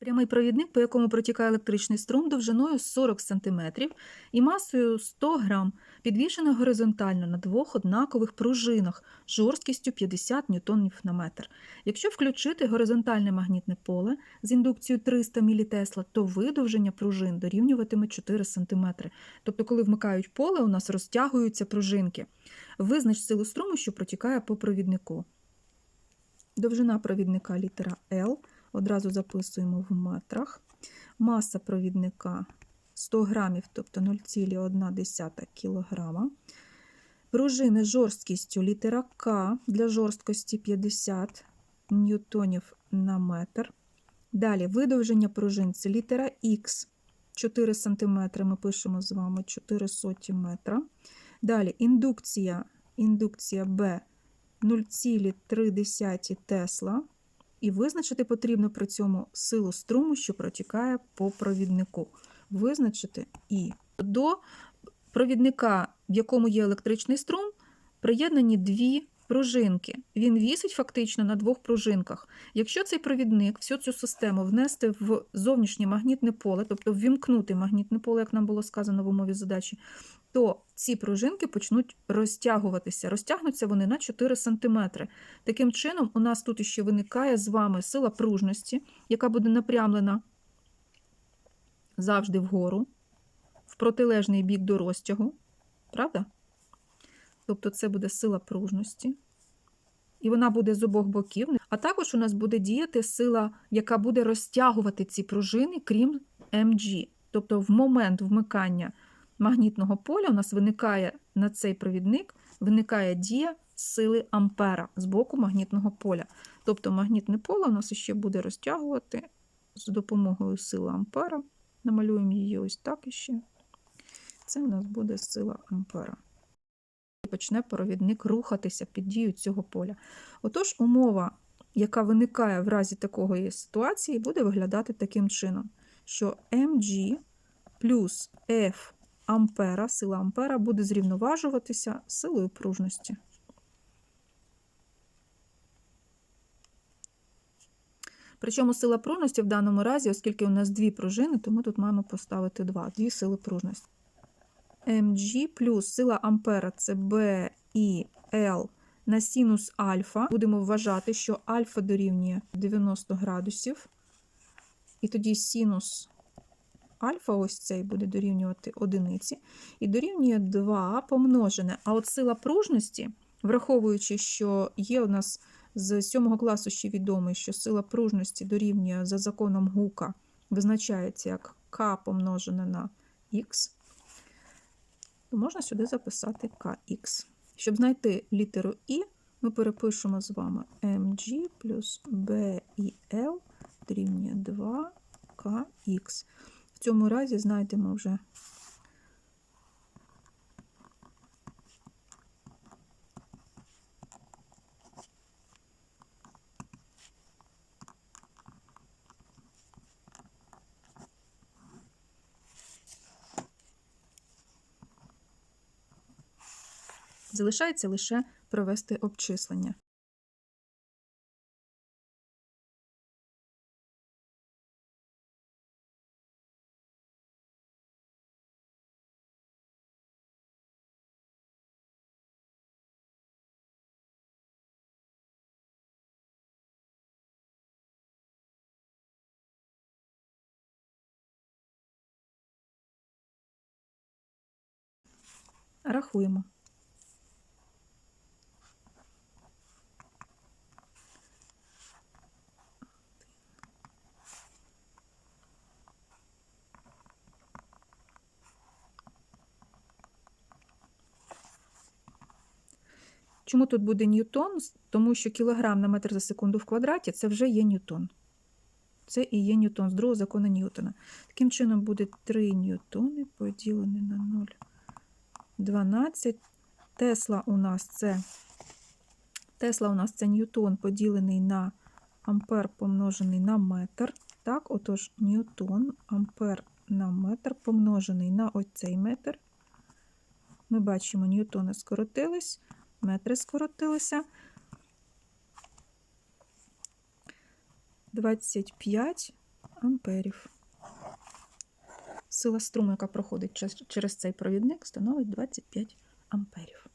Прямий провідник, по якому протікає електричний струм довжиною 40 см і масою 100 г, підвішений горизонтально на двох однакових пружинах жорсткістю 50 ньютонів на метр. Якщо включити горизонтальне магнітне поле з індукцією 300 мілітесла, то видовження пружин дорівнюватиме 4 см. Тобто, коли вмикають поле, у нас розтягуються пружинки. Визнач силу струму, що протікає по провіднику. Довжина провідника літера L – одразу записуємо в метрах. Маса провідника 100 грамів, тобто 0,1 кг. Пружини жорсткістю літера К для жорсткості 50 ньютонів на метр. Далі видовження пружин це літера Х 4 см. Ми пишемо з вами 4 соті метра. Далі індукція, індукція Б 0,3 Тесла. І визначити потрібно при цьому силу струму, що протікає по провіднику. Визначити і до провідника, в якому є електричний струм, приєднані дві пружинки. Він вісить фактично на двох пружинках. Якщо цей провідник, всю цю систему внести в зовнішнє магнітне поле, тобто ввімкнути магнітне поле, як нам було сказано в умові задачі, то ці пружинки почнуть розтягуватися. Розтягнуться вони на 4 см. Таким чином, у нас тут ще виникає з вами сила пружності, яка буде напрямлена завжди вгору, в протилежний бік до розтягу. Правда? Тобто це буде сила пружності. І вона буде з обох боків. А також у нас буде діяти сила, яка буде розтягувати ці пружини, крім МГ. Тобто, в момент вмикання магнітного поля у нас виникає на цей провідник виникає дія сили Ампера з боку магнітного поля. Тобто магнітне поле у нас ще буде розтягувати з допомогою сили Ампера. Намалюємо її ось так іще. Це у нас буде сила Ампера. І почне провідник рухатися під дією цього поля. Отож, умова, яка виникає в разі такої ситуації, буде виглядати таким чином, що mg плюс F ампера, сила ампера буде зрівноважуватися силою пружності. Причому сила пружності в даному разі, оскільки у нас дві пружини, то ми тут маємо поставити два, дві сили пружності. mg плюс сила ампера це B і L на синус альфа. Будемо вважати, що альфа дорівнює 90 градусів. І тоді синус альфа, ось цей буде дорівнювати одиниці, і дорівнює 2 помножене. А от сила пружності, враховуючи, що є у нас з 7 класу ще відомий, що сила пружності дорівнює за законом Гука, визначається як К помножене на Х, то можна сюди записати Кх. Щоб знайти літеру І, ми перепишемо з вами mg плюс b і L дорівнює 2kx. В цьому разі знайдемо вже Залишається лише провести обчислення. Рахуємо. Чому тут буде ньютон? Тому що кілограм на метр за секунду в квадраті це вже є ньютон. Це і є ньютон з другого закону Ньютона. Таким чином буде 3 ньютони поділені на 0,12. Тесла у нас це Тесла у нас це ньютон поділений на ампер помножений на метр. Так, отож, ньютон, ампер на метр помножений на оцей метр. Ми бачимо, ньютони скоротились метри скоротилися. 25, амперів. Сила струму, яка проходить через цей провідник, становить 25 амперів.